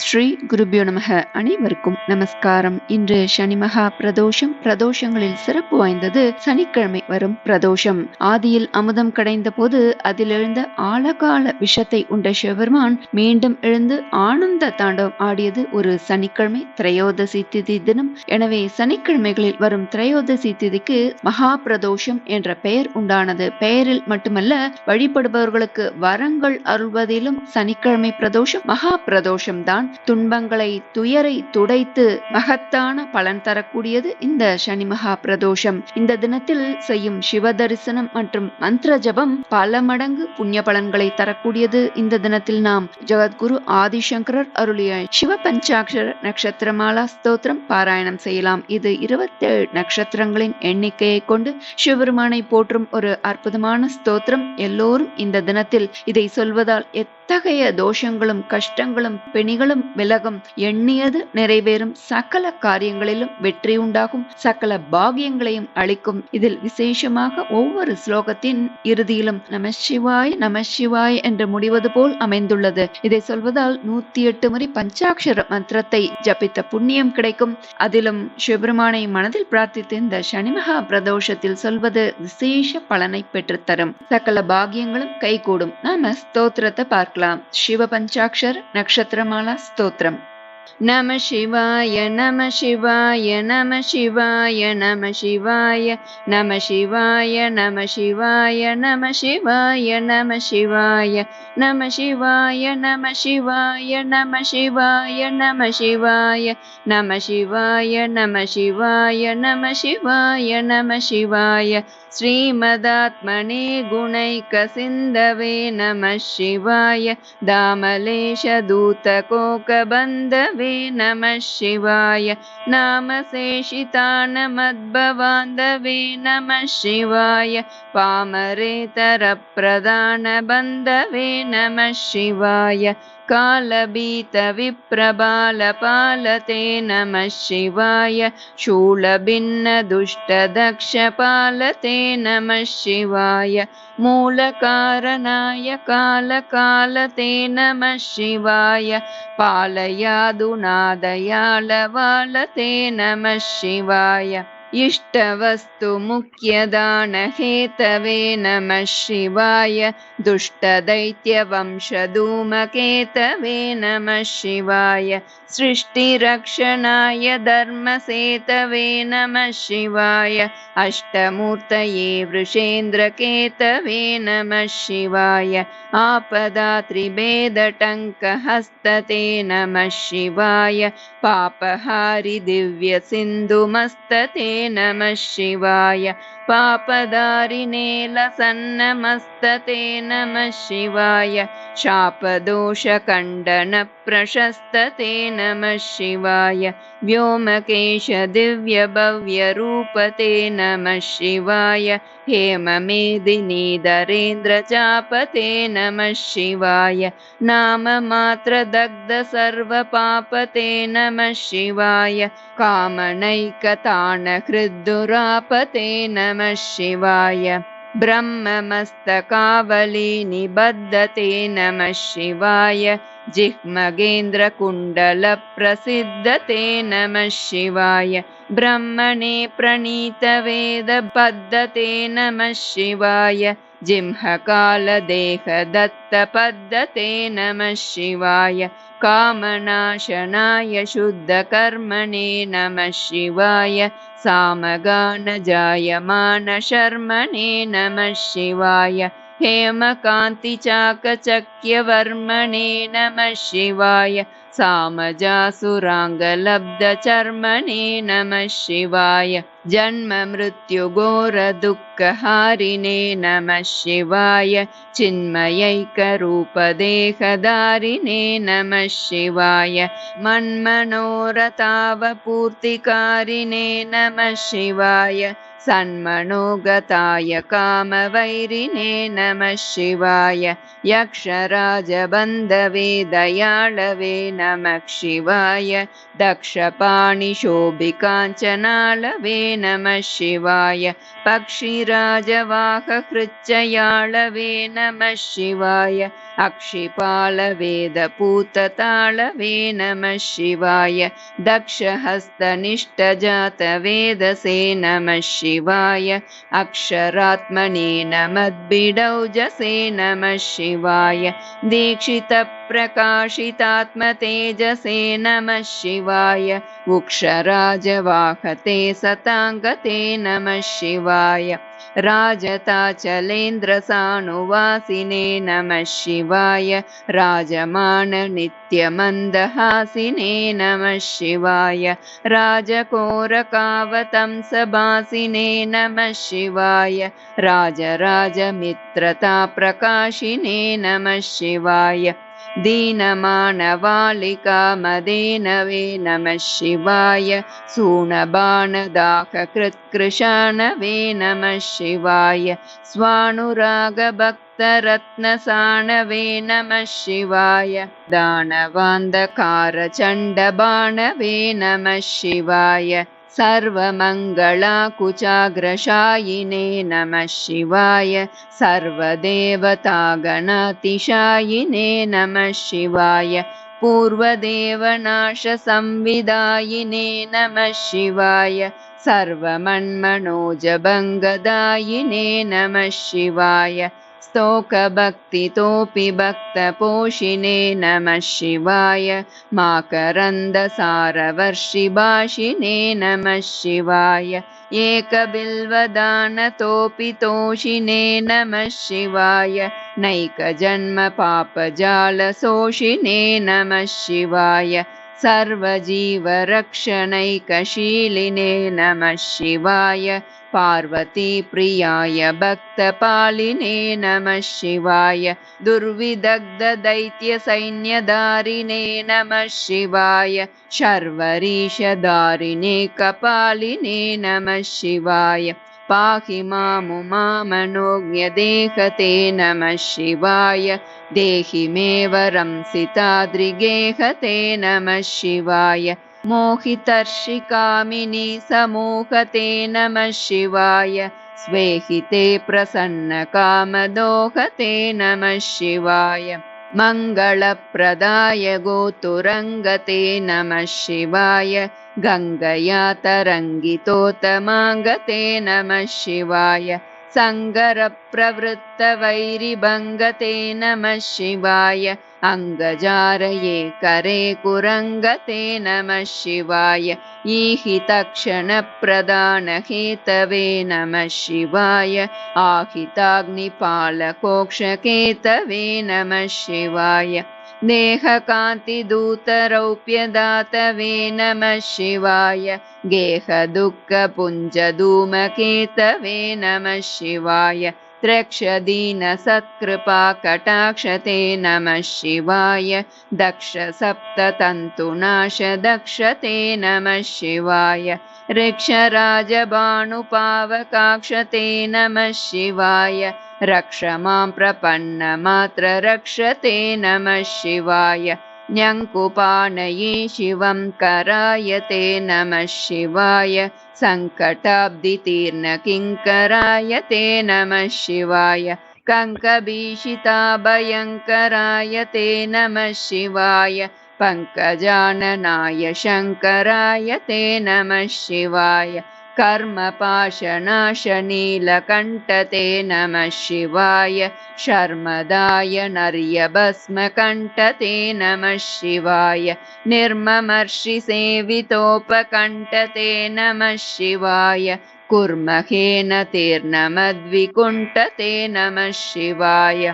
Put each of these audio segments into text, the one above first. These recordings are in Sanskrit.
ஸ்ரீ குருபியோ நமக. அனைவருக்கும் நமஸ்காரம். இன்று சனி மகா பிரதோஷம். பிரதோஷங்களில் சிறப்பு வாய்ந்தது சனிக்கிழமை வரும் பிரதோஷம். ஆதியில் அமுதம் கடைந்த போது அதில் எழுந்த ஆழகால விஷத்தை உண்ட சிவபெருமான் மீண்டும் எழுந்து ஆனந்த தாண்டவம் ஆடியது ஒரு சனிக்கிழமை திரையோதசி திதி தினம். எனவே சனிக்கிழமைகளில் வரும் திரையோதசி திதிக்கு மகா பிரதோஷம் என்ற பெயர் உண்டானது. பெயரில் மட்டுமல்ல வழிபடுபவர்களுக்கு வரங்கள் அருள்வதிலும் சனிக்கிழமை பிரதோஷம் மகா பிரதோஷம் தான் துன்பங்களை துயரை துடைத்து மகத்தான பலன் தரக்கூடியது இந்த சனி மகா பிரதோஷம். இந்த தினத்தில் செய்யும் சிவ தரிசனம் மற்றும் மந்திர ஜபம் பல மடங்கு புண்ணிய பலன்களை தரக்கூடியது. இந்த தினத்தில் நாம் ஜெகத்குரு ஆதிசங்கரர் அருளிய சிவ பஞ்சாட்சர நட்சத்திரமாலா ஸ்தோத்திரம் பாராயணம் செய்யலாம். இது இருபத்தேழு நட்சத்திரங்களின் எண்ணிக்கையை கொண்டு சிவபெருமானை போற்றும் ஒரு அற்புதமான ஸ்தோத்திரம். எல்லோரும் இந்த தினத்தில் இதை சொல்வதால் எத்தகைய தோஷங்களும் கஷ்டங்களும் பிணிகளும் விலகும் எண்ணியது நிறைவேறும் சகல காரியங்களிலும் வெற்றி உண்டாகும். சகல பாகியங்களையும் அளிக்கும். இதில் விசேஷமாக ஒவ்வொரு ஸ்லோகத்தின் இறுதியிலும் நம சிவாய் நம சிவாய் என்று முடிவது போல் அமைந்துள்ளது. இதை சொல்வதால் நூத்தி எட்டு முறை பஞ்சாட்சர மந்திரத்தை ஜபித்த புண்ணியம் கிடைக்கும். அதிலும் சிவபெருமானை மனதில் பிரார்த்தித்து இந்த சனிமகா பிரதோஷத்தில் சொல்வது விசேஷ பலனை பெற்றுத்தரும் சகல பாகியங்களும் கைகூடும். நாம ஸ்தோத்திரத்தை பார்க்கலாம். சிவ பஞ்சாட்சர் நட்சத்திரமாலா స్తోత్రం शिवाय नमः शिवाय नमः शिवाय नमः शिवाय नमः शिवाय नमः शिवाय नमः शिवाय नमः शिवाय नमः शिवाय नमः शिवाय नमः शिवाय नमः शिवाय नमः शिवाय नमः शिवाय नमः शिवाय नमः शिवाय श्रीमदात्मने गुणैकसिन्धवे नमः शिवाय दामलेशदूतकोकबन्धवे नमः शिवाय। नामशेषितानमद्भवान्धवे नमः शिवाय। पामरेतरप्रदानबन्धवे नमः शिवाय कालभीतविप्रबालपालते नमः शिवाय। शूलभिन्नदुष्टदक्षपालते नमः शिवाय। मूलकारणाय कालकालते नमः शिवाय। पालयादुनादयालवालते नमः शिवाय इष्टवस्तुमुख्यदानहेतवे नमः शिवाय दुष्टदैत्यवंशधूमकेतवे नमः शिवाय सृष्टिरक्षणाय धर्मसेतवे नमः शिवाय अष्टमूर्तये वृषेन्द्रकेतवे नमः शिवाय आपदात्रिभेदटङ्कहस्तते नमः शिवाय पापहारि दिव्यसिन्धुमस्तते नमः शिवाय पापदारिणे लसन्नमस्तते नमः शिवाय। शापदोषखण्डनप्रशस्तते नमः शिवाय। व्योमकेश दिव्यभव्यरूपते नमः शिवाय। हेममेदिनीधरेन्द्रचापते नमः शिवाय। नाममात्रदग्ध सर्वपापते नमः शिवाय। कामनैकताणहृद्दुरापते नमः शिवाय। ब्रह्ममस्तकावली निबद्धते नमः शिवाय। जिह्मगेन्द्रकुण्डलप्रसिद्धते नमः शिवाय। ब्रह्मणे प्रणीतवेदपद्धते नमः शिवाय। जिह्मकालदेहदत्तपद्धते नमः शिवाय। कामनाशनाय शुद्धकर्मणे नमः शिवाय सामगानजायमानशर्मणे नमः शिवाय। हेमकान्तिचाकचक्यवर्मणे नमः शिवाय सामजासुराङ्गलब्धचर्मणे नमः शिवाय। जन्ममृत्युघोरदुःखहारिणे नमः शिवाय। चिन्मयैकरूपदेहधारिणे नमः शिवाय। मन्मनोरथावपूर्तिकारिणे नमः शिवाय सन्मनोगताय कामवैरिणे नमः शिवाय यक्षराजबन्धवे दयाळवे नमः शिवाय दक्षपाणिशोभिकाञ्चनाळवे नमः शिवाय पक्षिराजवाहकृच्चयाळवे नमः शिवाय अक्षिपालवेदपूतताळवे नमः शिवाय दक्षहस्तनिष्ठजातवेदसे नमः शिवाय अक्षरात्मने नमद्बिडौजसे नमः शिवाय। दीक्षितप्रकाशितात्मतेजसे नमः शिवाय। उक्षराजवाहते सताङ्गते नमः शिवाय राजताचलेन्द्रसानुवासिने नमः शिवाय राजमाननित्यमन्दहासिने नमः शिवाय राजकोरकावतंसभासिने नमः शिवाय राजराजमित्रताप्रकाशिने नमः शिवाय दीनमानवालिकामदेनवे नमः शिवाय सूनबाणदाहकृत्कृशानवे नमः शिवाय स्वानुरागभक्तरत्नसाणवे नमः शिवाय दानवान्धकारचण्डबाणवे नमः शिवाय सर्वमङ्गलाकुचाग्रशायिने नमः शिवाय सर्वदेवतागणातिशायिने नमः शिवाय पूर्वदेवनाशसंविदायिने नमः शिवाय सर्वमन्मनोजभङ्गदायिने नमः शिवाय स्तोकभक्तितोऽपि भक्तपोषिणे नमः शिवाय। माकरन्दसारवर्षिभाषिणे नमः शिवाय। एकबिल्वदानतोऽपि तोषिणे नमः शिवाय। नैकजन्मपापजालशोषिणे नमः शिवाय सर्वजीवरक्षणैकशीलिने नमः शिवाय। पार्वतीप्रियाय भक्तपालिने नमः शिवाय। दुर्विदग्धदैत्यसैन्यधारिणे नमः शिवाय। शर्वरीशधारिणे कपालिने नमः शिवाय पाहि मामुमामनोज्ञदेहते नमः शिवाय। देहि मे वरं सिताद्रिगेहते नमः शिवाय। मोहितर्षिकामिनि समूहते नमः शिवाय। स्वेहिते प्रसन्नकामदोहते नमः शिवाय मङ्गलप्रदाय गोतुरङ्गते नमः शिवाय गङ्गया तरङ्गितोत्तमाङ्गते नमः शिवाय सङ्गरप्रवृत्तवैरिभङ्गते नमः शिवाय अङ्गजारये करे कुरङ्गते नमः शिवाय। ईहि तक्षणप्रदानहेतवे नमः शिवाय। आहिताग्निपालकोक्षकेतवे नमः शिवाय। देहकान्तिदूतरौप्यदातवे नमः शिवाय। गेहदुःखपुञ्जधूमकेतवे नमः शिवाय त्र्यक्षदीनसत्कृपाकटाक्षते नमः शिवाय। दक्षसप्ततन्तुनाशदक्षते नमः शिवाय। ऋक्षराजभानुपावकाक्षते नमः शिवाय। रक्ष मां प्रपन्नमात्र रक्षते नमः शिवाय न्यङ्कुपाणये शिवं करायते नमः शिवाय सङ्कटाब्धितीर्णकिङ्करायते नमः शिवाय कङ्कभीषिताभयङ्करायते नमः शिवाय पङ्कजाननाय शङ्करायते नमः शिवाय कर्मपाशनाशनीलकण्ठते नमः शिवाय शर्मदाय नर्यभस्मकण्ठते नमः शिवाय निर्ममर्षिसेवितोपकण्ठते नमः शिवाय कुर्महेन तीर्णमद्विकुण्ठते नमः शिवाय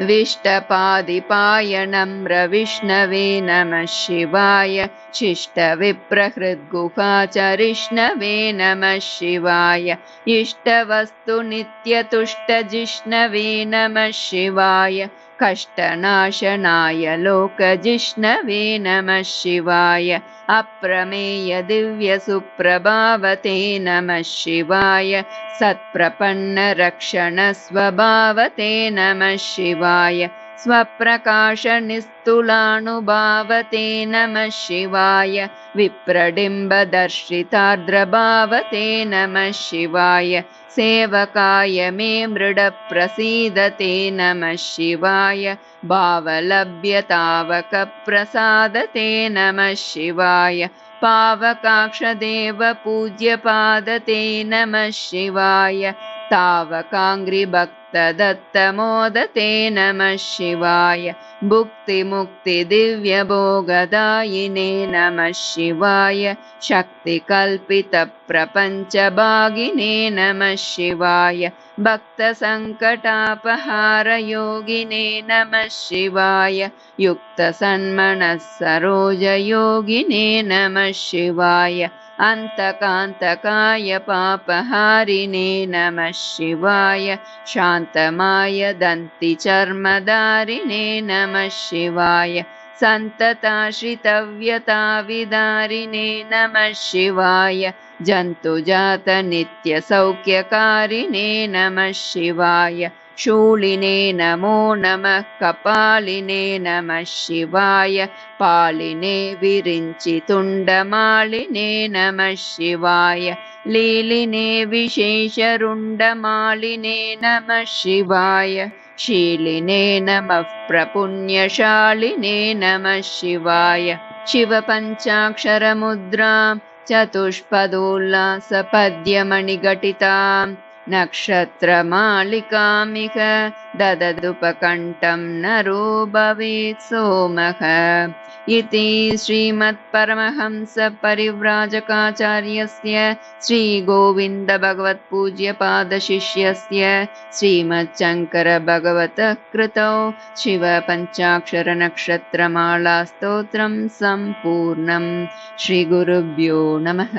विष्टपादिपायनम्रविष्णवे नमः शिवाय। शिष्टविप्रहृद्गुहाचरिष्णवे नमः शिवाय। इष्टवस्तुनित्यतुष्टजिष्णवे नमः शिवाय कष्टनाशनाय लोकजिष्णवे नमः शिवाय। अप्रमेय दिव्यसुप्रभावते नमः शिवाय। सत्प्रपन्नरक्षणस्वभावते नमः शिवाय स्वप्रकाशनिस्तुलानुभावते नमः शिवाय। विप्रडिम्बदर्शितार्द्रभावते नमः शिवाय। सेवकाय मे मृडप्रसीदते नमः शिवाय। भावलभ्यतावकप्रसादते नमः शिवाय। पावकाक्षदेव पूज्यपादते नमः शिवाय तावकाङ्घ्रिभक्तदत्तमोदते नमः शिवाय। भुक्तिमुक्तिदिव्यभोगदायिने नमः शिवाय। शक्तिकल्पितप्रपञ्चभागिने नमः शिवाय। भक्तसङ्कटापहारयोगिने नमः शिवाय। युक्तसन्मनः सरोजयोगिने नमः शिवाय अन्तकान्तकाय पापहारिणे नमः शिवाय शान्तमाय दन्तिचर्मदारिणे नमः शिवाय सन्तताश्रितव्यताविदारिणे नमः शिवाय जन्तुजातनित्यसौख्यकारिणे नमः शिवाय शूलिने नमो नमः कपालिने नमः शिवाय पालिने विरिञ्चितुण्डमालिने नमः शिवाय लीलिने विशेषरुण्डमालिने नमः शिवाय शीलिने नमः प्रपुण्यशालिने नमः शिवाय शिवपञ्चाक्षरमुद्रां चतुष्पदोल्लासपद्यमणिघटिताम् नक्षत्रमालिकामिह दददुपकण्ठं नरो भवेत् सोमः। इति श्रीमत्परमहंसपरिव्राजकाचार्यस्य श्रीगोविन्दभगवत्पूज्यपादशिष्यस्य श्रीमच्छङ्करभगवतः कृतौ शिवपञ्चाक्षरनक्षत्रमालास्तोत्रं सम्पूर्णं श्रीगुरुभ्यो नमः